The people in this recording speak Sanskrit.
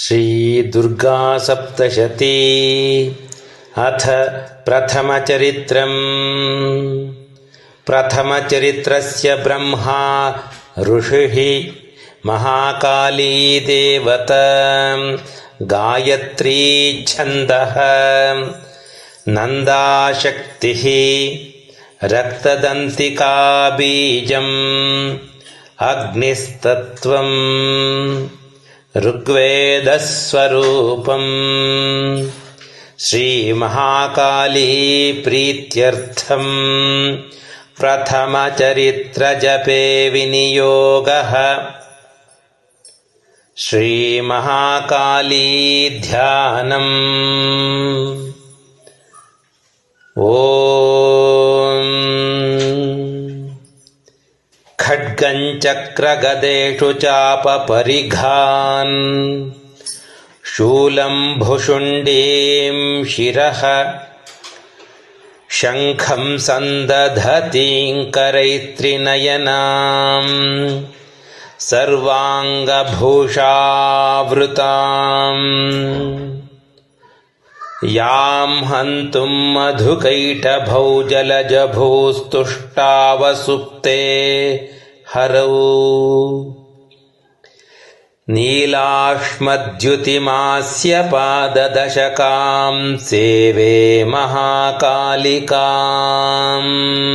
श्रीदुर्गासप्तशती। अथ प्रथमचरित्रम्। प्रथमचरित्रस्य ब्रह्मा ऋषिः महाकालीदेवत। गायत्रीच्छन्दः नन्दाशक्तिः। रक्तदन्तिकाबीजम् अग्निस्तत्त्वम् ऋग्वेदस्वरूपम्। श्रीमहाकालीप्रीत्यर्थम् प्रथमचरित्रजपे विनियोगः। श्रीमहाकालीध्यानम् ओ खड्गञ्चक्रगदेषु चापपरिघान्। शूलम् भुषुण्डीम् शिरः। शङ्खम् सन्दधतीङ्करैत्रिनयनाम्। सर्वाङ्गभूषावृताम्। यां हन्तुम् मधुकैटभौ जलजभूस्तुष्टावसुप्ते हरौ। नीलाश्मद्युतिमास्य पाददशकाम् सेवे महाकालिकाम्